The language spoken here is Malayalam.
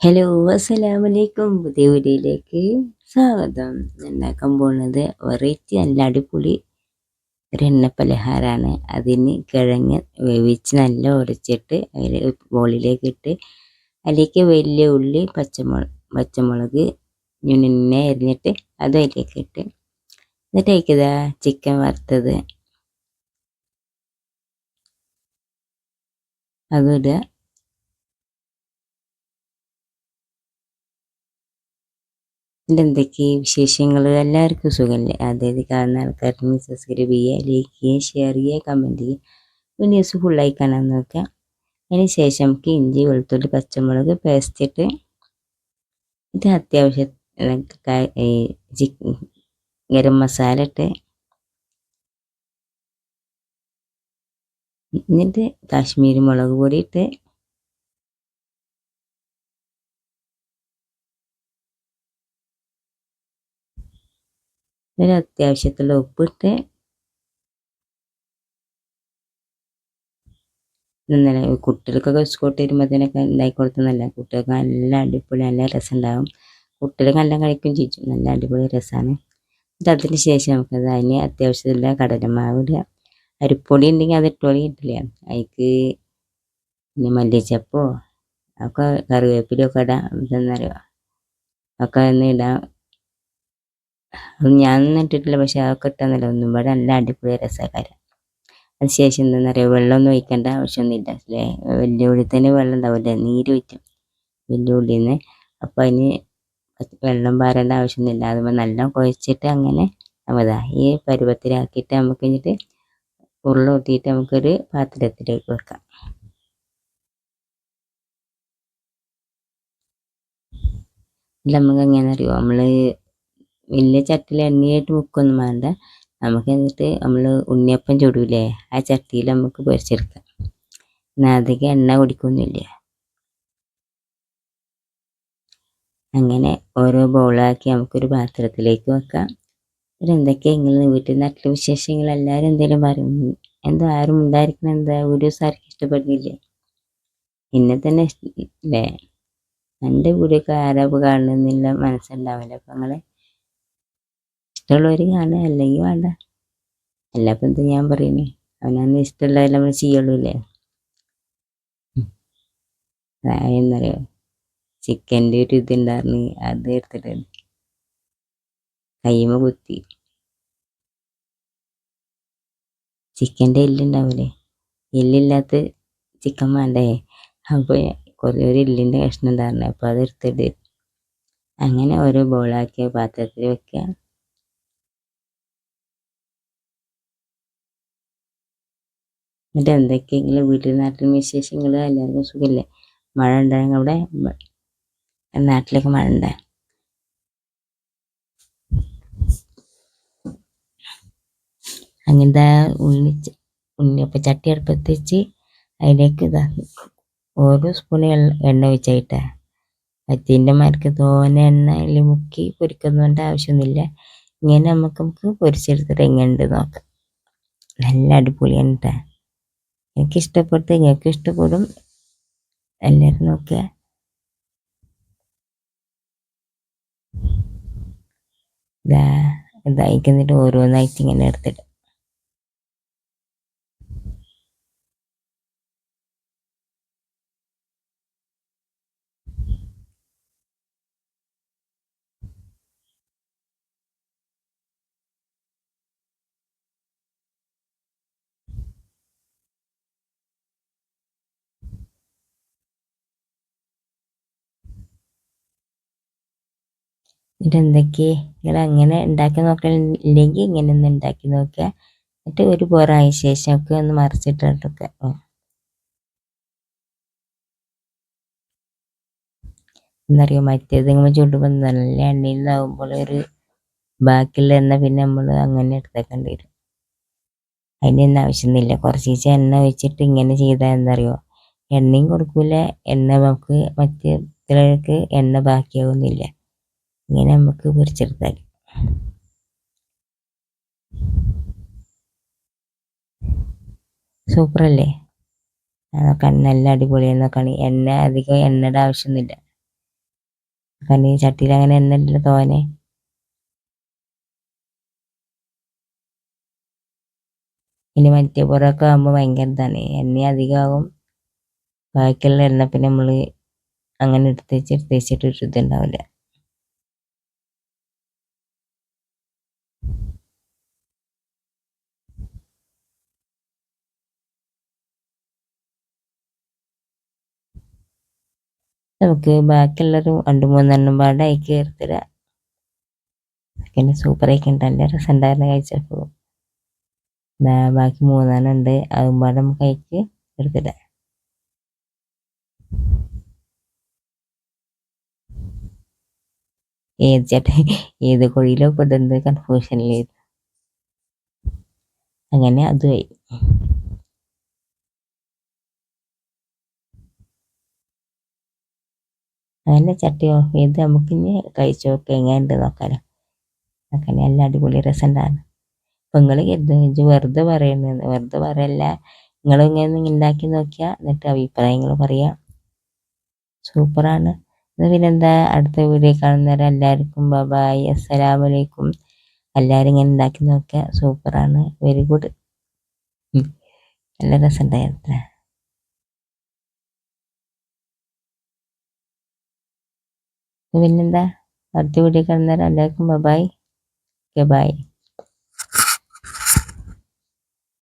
ഹലോ അസ്സലാമു അലൈക്കും പുതിയ വീഡിയോയിലേക്ക് സ്വാഗതം. ഉണ്ടാക്കാൻ പോകുന്നത് വെറൈറ്റി നല്ല അടിപൊളി ഒരു എണ്ണ പലഹാരമാണ് അതിന് കിഴങ്ങ് വേവിച്ച് നല്ല ഉരച്ചിട്ട് അതിൽ ബോളിലേക്ക് ഇട്ട് അതിലേക്ക് വലിയ ഉള്ളി പച്ചമുളക് പച്ചമുളക് ഞുണ്ണിനെ എറിഞ്ഞിട്ട് അത് അതിലേക്ക് ഇട്ട് എന്നിട്ട് അതിക്കതാ ചിക്കൻ വറുത്തത്. അതും ഇടുക എന്തൊക്കെ വിശേഷങ്ങൾ എല്ലാവർക്കും സുഖമല്ലേ അതായത് കാണുന്ന ആൾക്കാർക്ക് സബ്സ്ക്രൈബ് ചെയ്യുക ലൈക്ക് ചെയ്യുക ഷെയർ ചെയ്യുക കമന്റ് ചെയ്യുക. ന്യൂസ് ഫുള്ളായി കാണാൻ നോക്കുക അതിന് ശേഷം നമുക്ക് ഇഞ്ചി വെളുത്തുള്ളി പച്ചമുളക് പേസ്റ്റ് ഇട്ട് ഇത് അത്യാവശ്യം ഗരം മസാല ഇട്ട് എന്നിട്ട് കാശ്മീരി മുളക് പൊടി ഇട്ട് ഇതിന് അത്യാവശ്യത്തിലുള്ള ഉപ്പിട്ട് ഇന്നലെ കുട്ടികൾക്കൊക്കെ സ്കൂട്ട് വരുമ്പോഴത്തേനൊക്കെ ഉണ്ടാക്കി കൊടുത്ത നല്ല കുട്ടികൾക്ക് നല്ല അടിപൊളി നല്ല രസം ഉണ്ടാകും കുട്ടികൾ നല്ല കഴിക്കും ചെയ്യും. നല്ല അടിപൊളി രസമാണ് എന്നിട്ട് അതിന് ശേഷം നമുക്ക് അതിന് അത്യാവശ്യത്തിലുള്ള കടലമാവ് ഇടുക. അരിപ്പൊടി ഉണ്ടെങ്കിൽ അത് ഇട്ടോളി ഇട്ടില്ല. അതിക്ക് പിന്നെ മല്ലിച്ചപ്പോ ഒക്കെ കറിവേപ്പിലൊക്കെ ഇടാം. ഇതെന്നറിയോ ഒക്കെ ഒന്ന് ഇടാം. ഞാൻ ഇട്ടിട്ടില്ല പക്ഷെ അതൊക്കെ ഇട്ടാന്നല്ല ഒന്നും ഇവിടെ നല്ല അടിപൊളി രസക്കാരം. അതിനുശേഷം എന്താണെന്ന് അറിയാം വെള്ളമൊന്നും ഒഴിക്കേണ്ട ആവശ്യമൊന്നുമില്ല അല്ലേ വലിയ ഉള്ളി തന്നെ വെള്ളം ഉണ്ടാവില്ല നീര് ഒഴിക്കും വലിയ ഉള്ളിൽ നിന്ന് അപ്പോൾ അതിന് വെള്ളം പാരേണ്ട ആവശ്യമൊന്നുമില്ല. അതുമ്പോൾ നല്ല കുഴച്ചിട്ട് അങ്ങനെ നമ്മതാ ഈ പരുവത്തിലാക്കിയിട്ട് നമുക്ക് കഴിഞ്ഞിട്ട് ഉരുള ഊട്ടിയിട്ട് നമുക്കൊരു പാത്രത്തിലേക്ക് വെക്കാം. നമുക്ക് എങ്ങനെ അറിയുമോ നമ്മൾ വലിയ ചട്ടിയിൽ എണ്ണയായിട്ട് മുക്കൊന്നും വേണ്ട. നമുക്ക് എന്നിട്ട് നമ്മൾ ഉണ്ണിയപ്പം ചുടൂലേ ആ ചട്ടിയിൽ നമുക്ക് പൊരിച്ചെടുക്കാം. എന്നാൽ അധികം എണ്ണ കുടിക്കൊന്നുമില്ല. അങ്ങനെ ഓരോ ബൗളാക്കി നമുക്കൊരു പാത്രത്തിലേക്ക് വെക്കാം. എന്തൊക്കെയാ നിങ്ങൾ വീട്ടിൽ നാട്ടിലെ വിശേഷങ്ങൾ എല്ലാവരും എന്തെങ്കിലും പറയുന്നു എന്തോ ആരും ഉണ്ടായിരിക്കണം എന്താ? വീഡിയോസ് ആർക്കും ഇഷ്ടപ്പെടുന്നില്ലേ. എന്നെ തന്നെ ഇഷ്ടല്ലേ എന്റെ വീഡിയോക്ക് ആരാ കാണുന്നില്ല മനസ്സുണ്ടാവില്ല. അപ്പം നിങ്ങൾ ഇഷ്ടമുള്ളവർ കാണുക. അല്ലെങ്കിൽ വേണ്ട. എല്ലാപ്പം എന്താ ഞാൻ പറയുന്നേ അവനന്ന് ഇഷ്ടമുള്ളതല്ല നമ്മൾ ചെയ്യുള്ളൂ അല്ലേ എന്നറിയോ ചിക്കന്റെ ഒരു ഇതുണ്ടായിരുന്നു അത് എടുത്തിട്ട് കയ്യുമ കുത്തി. ചിക്കന്റെ എല്ലുണ്ടാവില്ലേ എല്ലില്ലാത്ത ചിക്കൻ വേണ്ടേ? അപ്പോൾ കുറേ ഒരു എല്ലിന്റെ കഷ്ണം ഉണ്ടായിരുന്നു. അപ്പോൾ അത് എടുത്തിട്ട് അങ്ങനെ ഓരോ ബോളാക്കിയ പാത്രത്തിൽ വെക്കുക. എന്നിട്ട് എന്തൊക്കെയെങ്കിലും വീട്ടിൽ നാട്ടിൽ വിശേഷങ്ങൾ എല്ലാവർക്കും സുഖമില്ലേ? മഴ ഉണ്ടായെങ്കിൽ അവിടെ നാട്ടിലേക്ക് മഴ ഉണ്ടായ അങ്ങനത്തെ ഉള്ളി ഉണ്ണിയപ്പം ചട്ടി അടുപ്പത്ത് വെച്ച് അതിലേക്ക് ഇതാ ഓരോ സ്പൂൺ എണ്ണ ഒഴിച്ചായിട്ടാ. പത്തിന്റെ മരക്ക് തോനെ എണ്ണയിൽ മുക്കി പൊരിക്കുന്നതിന്റെ ആവശ്യമൊന്നുമില്ല. ഇങ്ങനെ നമുക്ക് നമുക്ക് പൊരിച്ചെടുത്തിട്ട് എങ്ങനെയുണ്ട് നോക്കാം. നല്ല അടിപൊളിയാണ് കേട്ടോ എനിക്കിഷ്ടപ്പെട്ട് നിങ്ങൾക്ക് ഇഷ്ടപ്പെടും എല്ലാവരും നോക്കുക ഇതാ ഇതായിക്കുന്നിട്ട് ഓരോന്നായിട്ട് ഇങ്ങനെ എടുത്തിട്ട് എന്നിട്ട് എന്തൊക്കെ നിങ്ങൾ അങ്ങനെ ഉണ്ടാക്കി നോക്കലില്ലെങ്കിൽ ഇങ്ങനെ ഒന്ന് ഉണ്ടാക്കി നോക്കുക എന്നിട്ട് ഒരു പോറായ ശേഷം ഒക്കെ ഒന്ന് മറിച്ചിട്ടിട്ടൊക്കെ എന്നറിയോ മറ്റേത് നമ്മൾ ചുടുമ്പോൾ നല്ല എണ്ണയിൽ നിന്നാകുമ്പോൾ ഒരു ബാക്കിയുള്ള എണ്ണ പിന്നെ നമ്മൾ അങ്ങനെ എടുത്തേക്കേണ്ടി വരും. അതിനൊന്നും ആവശ്യമൊന്നുമില്ല കുറച്ച് എണ്ണ ഒഴിച്ചിട്ട് ഇങ്ങനെ ചെയ്താൽ എന്തറിയോ? എണ്ണയും കൊടുക്കൂല. എണ്ണ നമുക്ക് മറ്റേ ഇതിലേക്ക് എണ്ണ ബാക്കിയാവുന്നില്ല. ഇങ്ങനെ നമുക്ക് പൊരിച്ചെടുത്താൽ സൂപ്പറല്ലേ? അതൊക്കെ നല്ല അടിപൊളിയാണ് നോക്കുകയാണെങ്കിൽ എണ്ണ അധികം എണ്ണയുടെ ആവശ്യമൊന്നുമില്ല. കാരണം ഈ ചട്ടിയിൽ അങ്ങനെ എണ്ണ ഇല്ല തോനെ. ഇനി മറ്റേ പുറമൊക്കെ ആകുമ്പോൾ ഭയങ്കര ഇതാണ്. എണ്ണ അധികമാകും. ബാക്കിയുള്ള എണ്ണ പിന്നെ നമ്മൾ അങ്ങനെ എടുത്തേച്ച് എടുത്തേച്ചിട്ട് ഒരു ഇതുണ്ടാവില്ല നമുക്ക് ബാക്കിയുള്ളൊരു രണ്ട് മൂന്നെണ്ണം പാടെ അയക്ക് ചേർത്തിടാം പിന്നെ സൂപ്പറായി നല്ല രസം ഉണ്ടായിരുന്നു കഴിച്ചപ്പോൾ ബാക്കി മൂന്നെണ്ണം ഉണ്ട്. അതും പാടെ നമുക്ക് അയക്ക് എടുത്തിടാം. ഏത് ചേട്ടൻ ഏത് കുഴിയിലോ പെടുന്നത് കൺഫ്യൂഷനിലായിരുന്നു അങ്ങനെ അതുമായി അങ്ങനെ ചട്ടിയോ ഇത് നമുക്ക് ഇനി കഴിച്ചു നോക്കാം എങ്ങനെയുണ്ട് നോക്കാലോ. അങ്ങനെ നല്ല അടിപൊളി രസം ഉണ്ടായിരുന്നു അപ്പം നിങ്ങൾ കരുതും വെറുതെ പറയുന്നത് വെറുതെ പറയല്ല. നിങ്ങൾ ഇങ്ങനെ ഉണ്ടാക്കി നോക്കിയാൽ എന്നിട്ട് അഭിപ്രായങ്ങൾ പറയാം. സൂപ്പറാണ്. പിന്നെന്താ? അടുത്ത വീഡിയോ കാണുന്നവരെ എല്ലാവർക്കും ബബായ് അസ്സലാമലൈക്കും. എല്ലാവരും ഇങ്ങനെ ഉണ്ടാക്കി നോക്കുക സൂപ്പറാണ്. Very good. നല്ല രസമുണ്ടായിരുന്നു പിന്നെന്താ അടുത്ത വീഡിയോ കാണുന്നവരെ എല്ലാവർക്കും ബൈ ഓക്കെ ബൈ